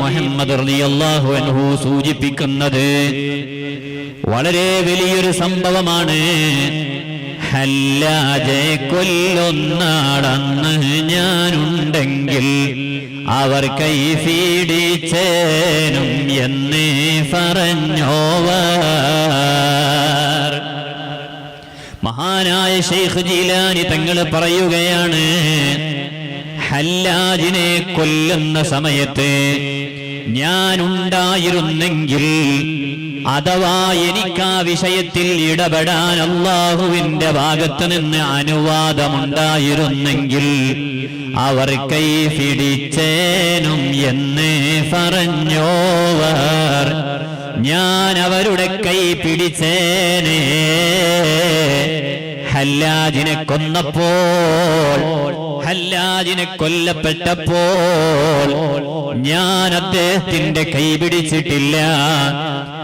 മുഹമ്മദ് അൻഹു സൂചിപ്പിക്കുന്നത് വളരെ വലിയൊരു സംഭവമാണ്. കൊല്ലൊന്നാടന്ന് ഞാനുണ്ടെങ്കിൽ അവർ കൈഫീടിച്ചേനും എന്നേ പറഞ്ഞോവർ. മഹാനായ ഷെയ്ഖ് ജീലാനി തങ്ങൾ പറയുകയാണ് ഹല്ലാജിനെ കൊല്ലുന്ന സമയത്ത് ഞാനുണ്ടായിരുന്നെങ്കിൽ അഥവാ എനിക്ക് ആ വിഷയത്തിൽ ഇടപെടാൻ അള്ളാഹുവിന്റെ ഭാഗത്ത് നിന്ന് അനുവാദമുണ്ടായിരുന്നെങ്കിൽ അവർ കൈ പിടിച്ചേനും എന്ന് പറഞ്ഞോവർ. ഞാൻ അവരുടെ കൈ പിടിച്ചേനേ. ഹല്ലാജിനെ കൊന്നപ്പോൾ ഹല്ലാജിനെ കൊല്ലപ്പെട്ടപ്പോൾ ഞാൻ അദ്ദേഹത്തിന്റെ കൈ പിടിച്ചിട്ടില്ല.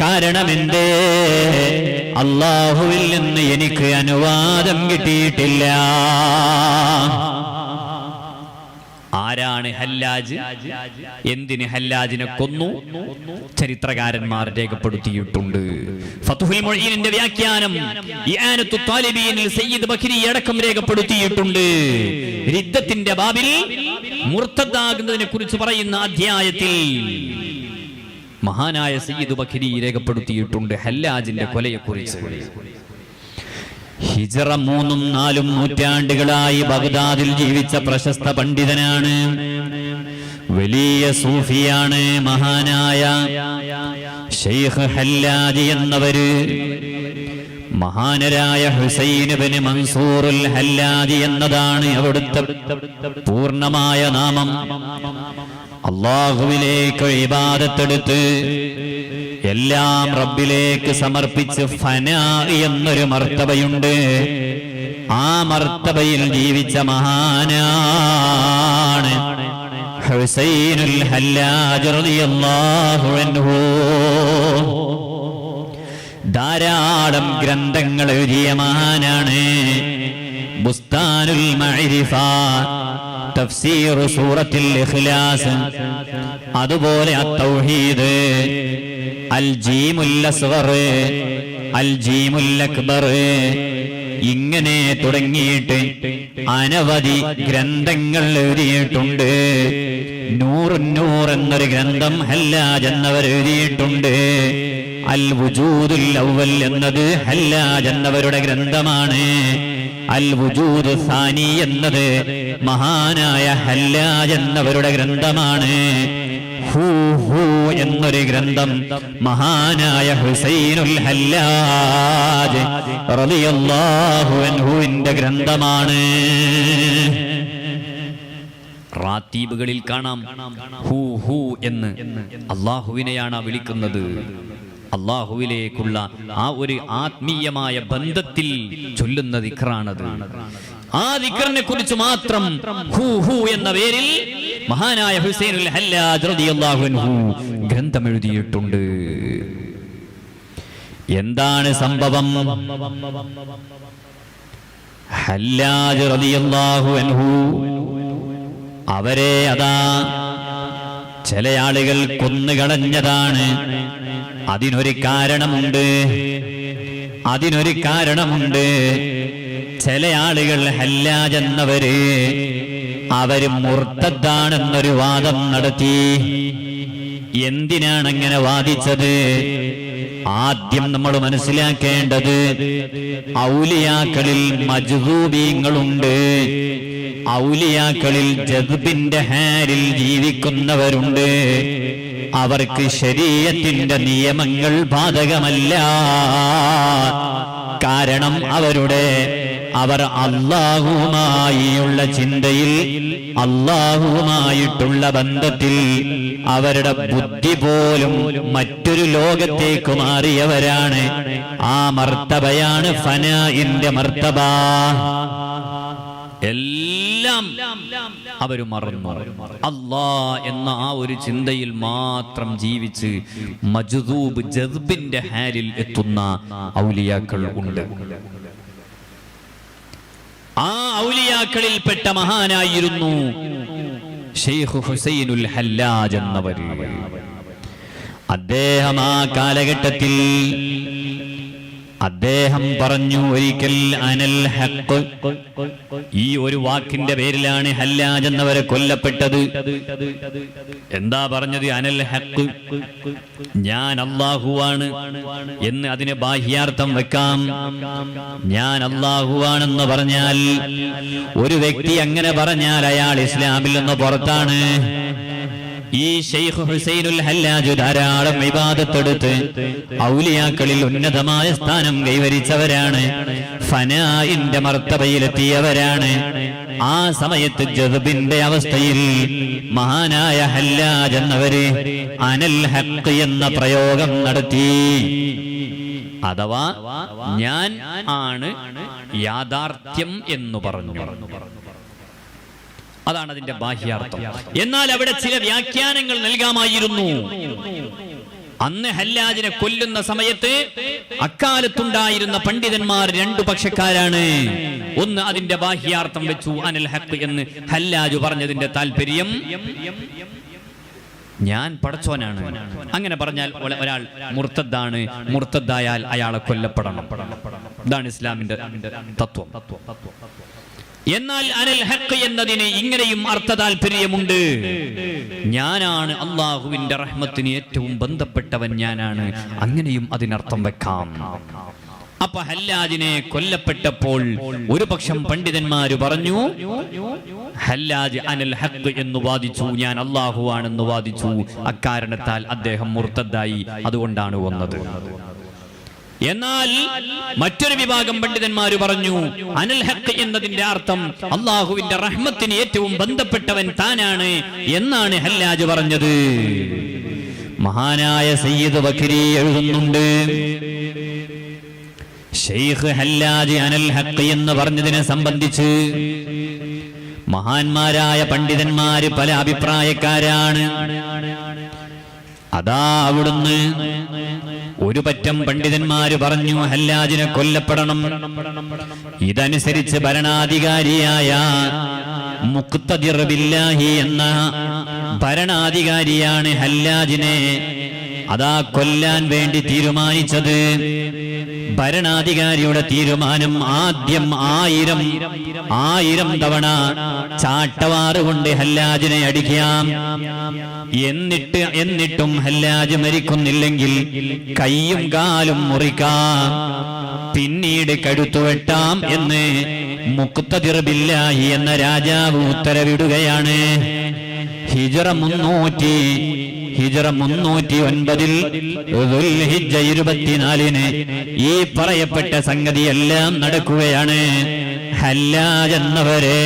കാരണം എന്തേ അള്ളാഹുവിൽ നിന്ന് എനിക്ക് അനുവാദം കിട്ടിയിട്ടില്ല. ആരാണ് ഹല്ലാജ്? എന്തിന് ഹല്ലാജിനെ കൊന്നു? ചരിത്രകാരന്മാർ രേഖപ്പെടുത്തിയിട്ടുണ്ട്. ഫതുഹുൽ മൊഴീനിന്റെ വ്യാഖ്യാനം ഇആനത്തു താലിബീനിൽ സയ്യിദ് ബഖരി അടക്കം രേഖപ്പെടുത്തിയിട്ടുണ്ട്. രിദ്ദത്തിന്റെ ബാബിൽ മുർത്തദ്ദാകുന്നതിനെ കുറിച്ച് പറയുന്ന അധ്യായത്തിൽ മഹാനായ സയ്യിദ് ബഖരി രേഖപ്പെടുത്തിയിട്ടുണ്ട് ഹല്ലാജിന്റെ കൊലയെക്കുറിച്ച്. ഹിജറ മൂന്നും നാലും നൂറ്റാണ്ടുകളായി ബഗ്ദാദിൽ ജീവിച്ച പ്രശസ്ത പണ്ഡിതനാണ്. വലിയ സൂഫിയാണ് മഹാനായ ഷെയ്ഖ് ഹല്ലാജി എന്നവര്. മഹാനരായ ഹുസൈൻ ബിന് മൻസൂറുൽ ഹല്ലാജി എന്നതാണ് അവിടുത്തെ പൂർണമായ നാമം. അള്ളാഹുവിലേക്ക് ഇബാദത്തെടുത്ത് എല്ലാം റബ്ബിലേക്ക് സമർപ്പിച്ച് ഫന എന്നൊരു മർത്തബയുണ്ട് ആ മർത്തബയിൽ ജീവിച്ച മഹാനാണ് ഹുസൈനുൽ ഹല്ലാജ് റളിയല്ലാഹു അൻഹു. ധാരാളം ഗ്രന്ഥങ്ങൾ എഴുതിയ മഹാനാണ് ബുസ്താനുൽ മഅരിഫ തഫ്സീർ സൂറത്തിൽ ഇഖ്ലാസ് അതുപോലെ അത്തൗഹീദ് ജീമുൽ അക്ബർ ഇങ്ങനെ തുടങ്ങിയിട്ട് അനവധി ഗ്രന്ഥങ്ങൾ എഴുതിയിട്ടുണ്ട്. നൂറുന്നൂർ എന്നൊരു ഗ്രന്ഥം ഹല്ലാജ് എന്നവർ എഴുതിയിട്ടുണ്ട്. അൽ വുജൂദുൽ അവൽ എന്നത് ഹല്ലാജ് എന്നവരുടെ ഗ്രന്ഥമാണ്. അൽ വുജൂദ് സാനി എന്നത് മഹാനായ ഹല്ലാജ് എന്നവരുടെ ഗ്രന്ഥമാണ്. ഹൂ ഹൂ എന്നൊരു ഗ്രന്ഥം മഹാനായ ഹുസൈനുൽ ഹല്ലാജ് റളിയല്ലാഹു അൻഹുവിന്റെ ഗ്രന്ഥമാണ്. റാത്തീബുകളിൽ കാണാം ഹൂ ഹൂ എന്ന് അള്ളാഹുവിനെയാണ് വിളിക്കുന്നത്. അള്ളാഹുവിലേക്കുള്ള ആ ഒരു ആത്മീയമായ ബന്ധത്തിൽ ചൊല്ലുന്ന ദിക്റാണത്. ആ ദിക്റിനെ കുറിച്ച് മാത്രം ഹൂ ഹൂ എന്ന പേരിൽ മഹാനായ ഹുസൈനുൽ ഹല്ലാജ് റളിയല്ലാഹു അൻഹു ഗ്രന്ഥം എഴുതിയിട്ടുണ്ട്. എന്താണ് സംഭവം? ഹല്ലാജ് റളിയല്ലാഹു അൻഹു അവരെ അതാ ചില ആളുകൾ കൊന്നുകളഞ്ഞതാണ്. അതിനൊരു കാരണമുണ്ട്. അതിനൊരു കാരണമുണ്ട്. ചില ആളുകൾ ഹല്ലാജ് എന്നവര് അവർ മുർത്തദ്ദാണെന്നൊരു വാദം നടത്തി. എന്തിനാണ് അങ്ങനെ വാദിച്ചത്? ആദ്യം നമ്മൾ മനസ്സിലാക്കേണ്ടത് ഔലിയാക്കളിൽ മജ്ദൂബീങ്ങളുണ്ട് ഔലിയാക്കളിൽ ജദ്ബിന്റെ ഹാരിൽ ജീവിക്കുന്നവരുണ്ട്. അവർക്ക് ശരീരത്തിന്റെ നിയമങ്ങൾ ബാധകമല്ല. കാരണം അവരുടെ അവർ അള്ളാഹുമായുള്ള ചിന്തയിൽ അള്ളാഹുമായിട്ടുള്ള ബന്ധത്തിൽ അവരുടെ ബുദ്ധി പോലും മറ്റൊരു ലോകത്തേക്ക് മാറിയവരാണ്. ആ മർത്തബയാണ് ഫനാഇന്റെ മർത്തബ. എല്ലാം അവർ മറന്നു. അല്ലാ എന്ന ആ ഒരു ചിന്തയിൽ മാത്രം ജീവിച്ച് മജുദൂബ് ജദ്ബിന്റെ ഹാലിൽ എത്തുന്ന ഔലിയാക്കൾ ഉണ്ട്. ഔലിയാക്കളിൽപ്പെട്ട മഹാനായിരുന്നു ഹുസൈനുൽ ഹല്ലാജ് എന്നവർ. അദ്ദേഹം ആ കാലഘട്ടത്തിൽ അദ്ദേഹം പറഞ്ഞു ഒരിക്കൽ അനൽ ഹക്ക് ഈ ഒരു വാക്കിന്റെ പേരിലാണ് ഹല്ലാജ് എന്നവരെ കൊല്ലപ്പെട്ടത്. എന്താ പറഞ്ഞത് അനൽ ഹക്ക് ഞാൻ അള്ളാഹുവാണ് എന്ന് അതിന് ബാഹ്യാർത്ഥം വെക്കാം. ഞാൻ അള്ളാഹുവാണെന്ന് പറഞ്ഞാൽ ഒരു വ്യക്തി അങ്ങനെ പറഞ്ഞാൽ അയാൾ ഇസ്ലാമിൽ നിന്ന് പുറത്താണ്. ഈ ഷെയ്ഖ് ഹുസൈനുൽ ഹല്ലാജ് ധാരാളം വിവാദത്തെടുത്ത് ഔലിയാക്കളിൽ ഉന്നതമായ സ്ഥാനം കൈവരിച്ചവരാണ്. ഫനായിന്റെ മർത്തബയിലെത്തിയവരാണ്. ആ സമയത്ത് ജതുബിന്റെ അവസ്ഥയിൽ മഹാനായ ഹല്ലാജ് എന്നവര് അനൽ ഹക്ക് എന്ന പ്രയോഗം നടത്തി. അഥവാ ഞാൻ ആണ് യാഥാർത്ഥ്യം എന്ന് പറഞ്ഞു പറഞ്ഞു പറഞ്ഞു. അതാണ് അതിന്റെ ബാഹ്യാർത്ഥം. എന്നാൽ അവിടെ ചില വ്യാഖ്യാനങ്ങൾ നൽകാമായിരുന്നു. അന്ന് ഹല്ലാജിനെ കൊല്ലുന്ന സമയത്ത് അക്കാലത്തുണ്ടായിരുന്ന പണ്ഡിതന്മാർ രണ്ടു പക്ഷക്കാരാണ്. ഒന്ന് അതിന്റെ ബാഹ്യാർത്ഥം വെച്ചു അനൽ ഹക്ക് എന്ന് ഹല്ലാജ് പറഞ്ഞതിന്റെ താല്പര്യം ഞാൻ പടച്ചോനാണ്. അങ്ങനെ പറഞ്ഞാൽ ഒരാൾ മുർത്തദ്ദാണ്. മുർത്തദ്ദായാൽ അയാളെ കൊല്ലപ്പെടണം. ഇതാണ് ഇസ്ലാമിന്റെ തത്വം. എന്നാൽ അനൽ ഹക്ക് എന്നതിന് ഇങ്ങനെയും അർത്ഥ താല്പര്യമുണ്ട് ഞാനാണ് അള്ളാഹുവിന്റെ റഹ്മത്തിന് ഏറ്റവും ബന്ധപ്പെട്ടവൻ ഞാനാണ്. അങ്ങനെയും അതിനർത്ഥം വെക്കാം. അപ്പൊ ഹല്ലാജിനെ കൊല്ലപ്പെട്ടപ്പോൾ ഒരു പക്ഷം പണ്ഡിതന്മാര് പറഞ്ഞു ഹല്ലാജ് അനൽ ഹക്ക് എന്ന് വാദിച്ചു ഞാൻ അള്ളാഹുവാണെന്ന് വാദിച്ചു. അക്കാരണത്താൽ അദ്ദേഹം മുർത്തദ്ദായി. അതുകൊണ്ടാണ് വന്നത്. എന്നാൽ മറ്റൊരു വിഭാഗം പണ്ഡിതന്മാര് പറഞ്ഞു അനൽ ഹക്ക് എന്നതിന്റെ അർത്ഥം അള്ളാഹുവിന്റെ റഹ്മത്തിന് ഏറ്റവും ബന്ധപ്പെട്ടവൻ താനാണ് എന്നാണ് ഹല്ലാജ് പറഞ്ഞത്. മഹാനായ സയ്യിദ് ബക്കരി എഴുതുന്നുണ്ട് ഹല്ലാജ് അനൽ എന്ന് പറഞ്ഞതിനെ സംബന്ധിച്ച് മഹാന്മാരായ പണ്ഡിതന്മാര് പല അഭിപ്രായക്കാരാണ്. അതാ അവിടുന്ന് ഒരു പറ്റം പണ്ഡിതന്മാര് പറഞ്ഞു ഹല്ലാജിനെ കൊല്ലപ്പെടണം. ഇതനുസരിച്ച് ഭരണാധികാരിയായ മുക്തദിർ ബില്ലാഹി എന്ന ഭരണാധികാരിയാണ് ഹല്ലാജിനെ അതാ കൊല്ലാൻ വേണ്ടി തീരുമാനിച്ചത്. ഭരണാധികാരിയുടെ തീരുമാനം ആദ്യം ആയിരം ആയിരം തവണ ചാട്ടവാറുകൊണ്ട് ഹല്ലാജിനെ അടിക്കാം. എന്നിട്ട് എന്നിട്ടും ഹല്ലാജ് മരിക്കുന്നില്ലെങ്കിൽ കൈയും കാലും മുറിക്കാം. പിന്നീട് കടുത്തുവെട്ടാം എന്ന് മുക്തദിർ ബില്ലാഹി എന്ന രാജാവ് ഉത്തരവിടുകയാണ്. ഹിജറ മുന്നൂറ്റി ഹിജറ മുന്നൂറ്റി ഒൻപതിൽ ദുൽഹിജ്ജ ഇരുപത്തിനാലിന് ഈ പറയപ്പെട്ട സംഗതിയെല്ലാം നടക്കുകയാണ്. ഹല്ലാജ് എന്നവരെ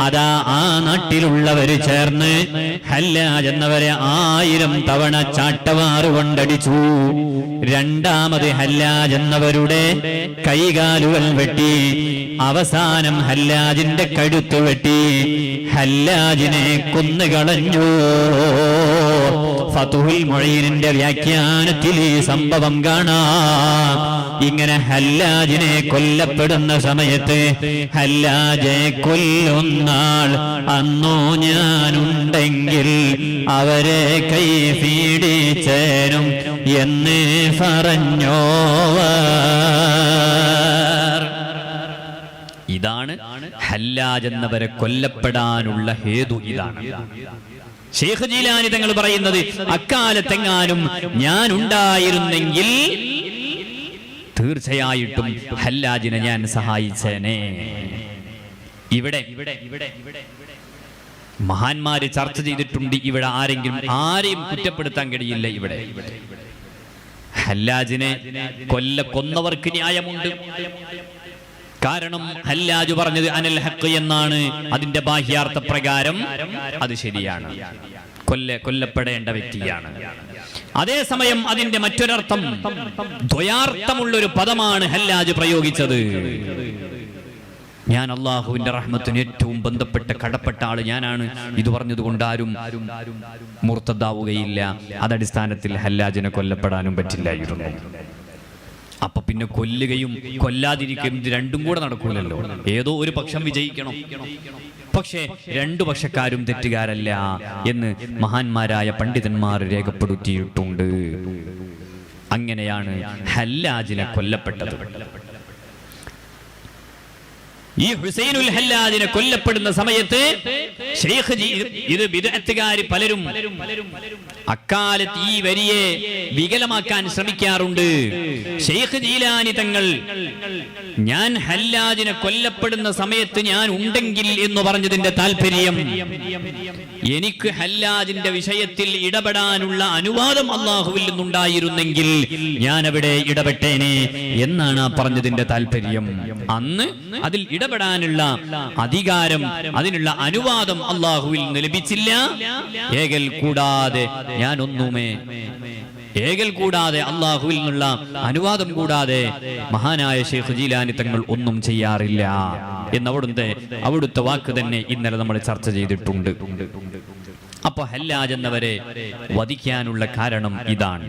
അതാ ആ നാട്ടിലുള്ളവര് ചേർന്ന് ഹല്ലാജ് എന്നവരെ ആയിരം തവണ ചാട്ടവാറ് കൊണ്ടടിച്ചു. രണ്ടാമത് ഹല്ലാജ് എന്നവരുടെ കൈകാലുകൾ വെട്ടി. അവസാനം ഹല്ലാജിന്റെ കഴുത്ത് വെട്ടി. ഹല്ലാജിനെ കൊന്നുകളഞ്ഞു. ഫതുഹുൽ മൊഴീനിന്റെ വ്യാഖ്യാനത്തിൽ ഈ സംഭവം കാണാം. ഇങ്ങനെ ഹല്ലാജിനെ കൊല്ലപ്പെടുന്ന സമയത്ത് ഹല്ലാജെ കൊല്ലുന്നാൾ. അന്നോ ഞാനുണ്ടെങ്കിൽ അവരെ കൈ പീഡിച്ചേനും എന്ന് പറഞ്ഞോ ഇതാണ് ഹല്ലാജ് എന്നവരെ കൊല്ലപ്പെടാനുള്ള ഹേതു ഇതാണ്. ഷേഖ് ജീലാനി തങ്ങൾ പറയുന്നത് അക്കാലത്തെങ്ങാനും ഞാൻ ഉണ്ടായിരുന്നെങ്കിൽ തീർച്ചയായിട്ടും ഹല്ലാജിനെ ഞാൻ സഹായിച്ചേനെ. ഇവിടെ മഹാന്മാര് ചർച്ച ചെയ്തിട്ടുണ്ട് ഇവിടെ ആരെങ്കിലും ആരെയും കുറ്റപ്പെടുത്താൻ കഴിയില്ല ഇവിടെ. ഹല്ലാജിനെ കൊല്ല കൊന്നവർക്ക് ന്യായമുണ്ട്. കാരണം ഹല്ലാജ് പറഞ്ഞത് അനൽ ഹക്ക് എന്നാണ്. അതിന്റെ ബാഹ്യാർത്ഥ പ്രകാരം അത് ശരിയാണ്. കൊല്ല കൊല്ലപ്പെടേണ്ട വ്യക്തിയാണ്. അതേസമയം അതിന്റെ മറ്റൊരർത്ഥം ദ്വയാർത്ഥമുള്ള ഒരു പദമാണ് ഹല്ലാജ് പ്രയോഗിച്ചത്. ഞാൻ അള്ളാഹുവിന്റെ റഹ്മത്തിന് ഏറ്റവും ബന്ധപ്പെട്ട കടപ്പെട്ട ആൾ ഞാനാണ്. ഇത് പറഞ്ഞതുകൊണ്ട് ആരും മൂർത്തതാവുകയില്ല അതടിസ്ഥാനത്തിൽ ഹല്ലാജിനെ കൊല്ലപ്പെടാനും പറ്റില്ലായിരുന്നു. അപ്പൊ പിന്നെ കൊല്ലുകയും കൊല്ലാതിരിക്കുകയും ഇത് രണ്ടും കൂടെ നടക്കൂലല്ലോ ഏതോ ഒരു പക്ഷം വിജയിക്കണം. പക്ഷേ രണ്ടു പക്ഷക്കാരും തെറ്റുകാരല്ല എന്ന് മഹാന്മാരായ പണ്ഡിതന്മാർ രേഖപ്പെടുത്തിയിട്ടുണ്ട്. അങ്ങനെയാണ് ഹല്ലാജിനെ കൊല്ലപ്പെട്ടത്. ഈ ഹുസൈനുൽ ഹല്ലാദിനെ കൊല്ലപ്പെടുന്ന സമയത്ത് ഷെയ്ഖ് ഇത് വിദഗ്ധകാരി പലരും അക്കാലത്ത് ഈ വരിയെ വികലമാക്കാൻ ശ്രമിക്കാറുണ്ട്. ഷെയ്ഖ് ജീലാനി തങ്ങൾ ഞാൻ ഹല്ലാദിനെ കൊല്ലപ്പെടുന്ന സമയത്ത് ഞാൻ ഉണ്ടെങ്കിൽ എന്ന് പറഞ്ഞതിന്റെ താല്പര്യം എനിക്ക് ഹല്ലാദിന്റെ വിഷയത്തിൽ ഇടപെടാനുള്ള അനുവാദം അള്ളാഹുവിൽ നിന്നുണ്ടായിരുന്നെങ്കിൽ ഞാൻ അവിടെ ഇടപെട്ടേനെ എന്നാണ് ആ പറഞ്ഞതിന്റെ താല്പര്യം അന്ന് അതിൽ ഇടപെടാനുള്ള അധികാരം അതിനുള്ള അനുവാദം അള്ളാഹുവിൽ നിന്ന് ലഭിച്ചില്ല. ഏകൽ കൂടാതെ ഞാൻ ഒന്നുമേ ഏകൽ കൂടാതെ അള്ളാഹുവിൽ നിന്നുള്ള അനുവാദം കൂടാതെ മഹാനായ ഷെയ്ഖ് ജീലാനി തങ്ങൾ ഒന്നും ചെയ്യാറില്ല എന്ന് എന്നവിടുത്തെ അവിടുത്തെ വാക്ക് തന്നെ ഇന്നലെ നമ്മൾ ചർച്ച ചെയ്തിട്ടുണ്ട്. അപ്പൊ ഹല്ലാജ് എന്നവരെ വധിക്കാനുള്ള കാരണം ഇതാണ്.